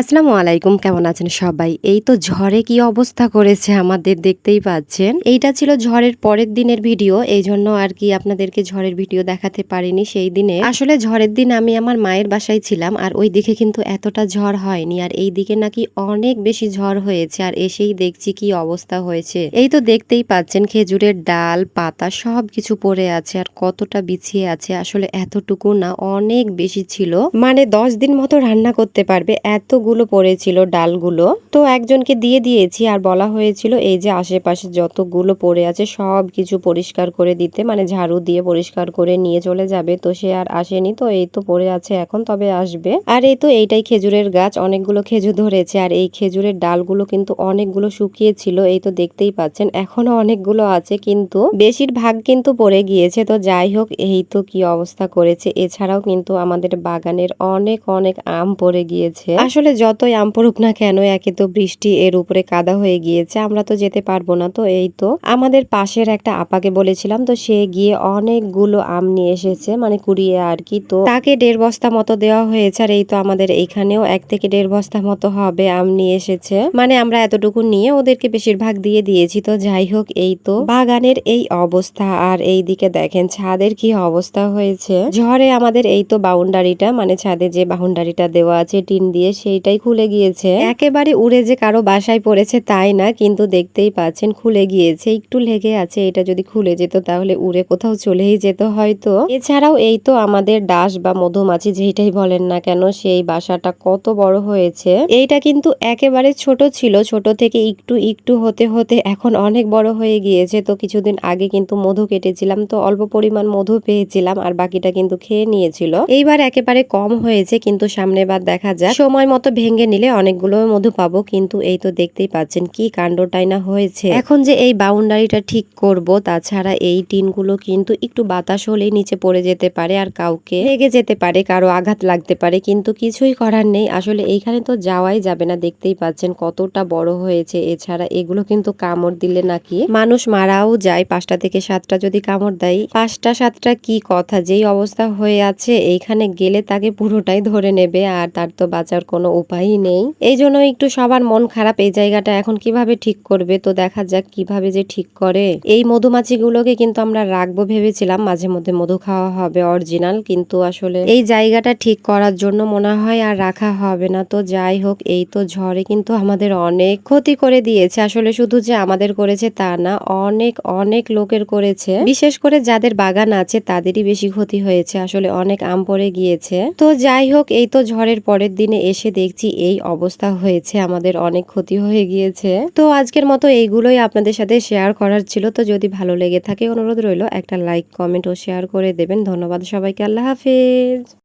আসসালামু আলাইকুম, কেমন আছেন সবাই? এই তো ঝড়ে কি অবস্থা করেছে আমাদের দেখতেই পাচ্ছেন। এইটা ছিল ঝড়ের পরের দিনের ভিডিও এই জন্য আর কি আপনাদেরকে ঝড়ের ভিডিও দেখাতে পারিনি সেই দিনে। আসলে ঝড়ের দিন আমি আমার মায়ের বাসায় ছিলাম, আর ওই দিকে কিন্তু এতটা ঝড় হয়নি, আর এই দিকে নাকি অনেক বেশি ঝড় হয়েছে, আর এসেই দেখছি কি অবস্থা হয়েছে। এই তো দেখতেই পাচ্ছেন খেজুরের ডাল, পাতা সব কিছু পড়ে আছে, আর কতটা বিছিয়ে আছে, আসলে এতটুকু না, অনেক বেশি ছিল। মানে দশ দিন মতো রান্না করতে পারবে এতগুলো পড়েছিল, ডালগুলো। তো একজনকে দিয়ে দিয়েছি আর বলা হয়েছিল, এই যে আশেপাশে যতগুলো পড়ে আছে সব কিছু পরিষ্কার করে দিতে। মানে ঝাড়ু দিয়ে পরিষ্কার করে নিয়ে চলে যাবে। তো সে আর আসেনি, তো এই তো পড়ে আছে এখন, তবে আসবে। আর এই তো এইটাই খেজুরের গাছ, অনেকগুলো খেজুর ধরেছে। আর এই খেজুরের ডালগুলো কিন্তু অনেকগুলো শুকিয়েছিল, এই তো দেখতেই পাচ্ছেন, এখনও অনেকগুলো আছে, কিন্তু বেশিরভাগ কিন্তু পড়ে গিয়েছে। তো যাই হোক, এই তো কি অবস্থা করেছে। এছাড়াও কিন্তু আমাদের বাগানের অনেক অনেক আম পড়ে গিয়েছে। আসলে যতই আম পড়ুক না কেন, একে তো বৃষ্টি এর উপরে কাদা হয়ে গিয়েছে, আমরা তো যেতে পারব না তো, এই তো। আমাদের পাশের একটা আপাকে বলেছিলাম তো, সে গিয়ে অনেকগুলো আম নিয়ে এসেছে মানে কুড়িয়ে আর কি, তো তাকে দেড় বস্তা মতো দেওয়া হয়েছে, আর এই তো আমাদের এইখানেও এক থেকে দেড় বস্তা মতো হবে আম নিয়ে এসেছে। মানে আমরা এতটুকু নিয়ে ওদেরকে বেশিরভাগ দিয়ে দিয়েছি তো, যাই হোক, এই তো। বাগানের এই অবস্থা, আর এই দিকে দেখেন ছাদের কি অবস্থা হয়েছে। ঝড়ে আমাদের এই তো বাউন্ডারিটা মানে ছাদে যে বাউন্ডারিটা দেওয়া আছে, টিন দিয়ে সেইটাই খুলে গিয়েছে। একেবারে উড়ে যে কারও বাসায় পড়েছে তাই না, কিন্তু দেখতেই পাচ্ছেন খুলে গিয়েছে, একটু লেগে আছে, এটা যদি খুলে যেত তাহলে উড়ে কোথাও চলেই যেত হয়তো। এছাড়াও এই তো আমাদের ডাস বা মধুমাছি যেটাই বলেন না কেন, সেই বাসাটা কত বড় হয়েছে। এইটা কিন্তু একেবারে ছোট ছিল, ছোট থেকে একটু একটু হতে হতে এখন অনেক বড় হয়ে গিয়েছে। তো কিছুদিন আগে কিন্তু মধু কেটেছিলাম, তো অল্প পরিমাণ মধু পেয়েছিলাম আর বাকিটা কিন্তু খেয়ে নিয়েছিল। এইবার একেবারে কম হয়েছে, কিন্তু সামনে বার দেখা যাক। সময় মতো ভেঙে নিলে অনেকগুলো মধু পাবো, কিন্তু এই তো দেখতেই পাচ্ছেন কি কাণ্ডটাই না হয়েছে। এখন যে এই বাউন্ডারিটা ঠিক করব, তাছাড়া এই টিনগুলো কিন্তু একটু বাতাস হলেই নিচে পড়ে যেতে পারে আর কাউকে লেগে যেতে পারে, কারও আঘাত লাগতে পারে, কিন্তু কিছুই করার নেই। আসলে এইখানে তো যাওয়াই যাবে না, দেখতেই পাচ্ছেন কতটা বড় হয়েছে। এছাড়া এগুলো কিন্তু কামড় দিলে নাকি মানুষ মারাও যায়, পাঁচটা থেকে সাতটা যদি কামড় দেয়। পাঁচটা, সাতটা কি কথা, যেই অবস্থা হয়ে আছে, এইখানে গেলে তাকে পুরোটাই ধরে নেবে, আর তার তো বাঁচার কোনো উপায়ই নেই। এই জন্য একটু সবার মন খারাপ। এই জায়গাটা এখন কীভাবে ঠিক করবে তো দেখা যাক কীভাবে যে ঠিক করে। এই মধুমাছিগুলোকে কিন্তু আমরা রাখব ভেবেছিলাম। মাঝে মধ্যে মধু খাওয়া হবে অরিজিনাল, কিন্তু আসলে এই জায়গাটা ঠিক করার জন্য মনে হয় আর রাখা হবে না। তো যাই হোক, এই তো ঝড়ে কিন্তু আমাদের অনেক ক্ষতি করে দিয়েছে। আসলে শুধু যে আমাদের করেছে তা না, অনেক অনেক লোকের করেছে। বিশেষ করে যাদের বাগান আছে, তাদেরই বেশি ক্ষতি হয়েছে। আসলে অনেক আম পড়ে গিয়েছে। তো যাই হোক, এই তো ঝড়ের পরের দিনে এসে দেখছি এই অবস্থা হয়েছে, আমাদের অনেক ক্ষতি হয়ে গিয়েছে। তো আজকের মতো এইগুলোই আপনাদের সাথে শেয়ার করার ছিল। তো যদি ভালো লেগে থাকে, অনুরোধ রইল একটা লাইক কমেন্ট ও শেয়ার করে দেবেন। ধন্যবাদ সবাইকে, আল্লাহ হাফেজ।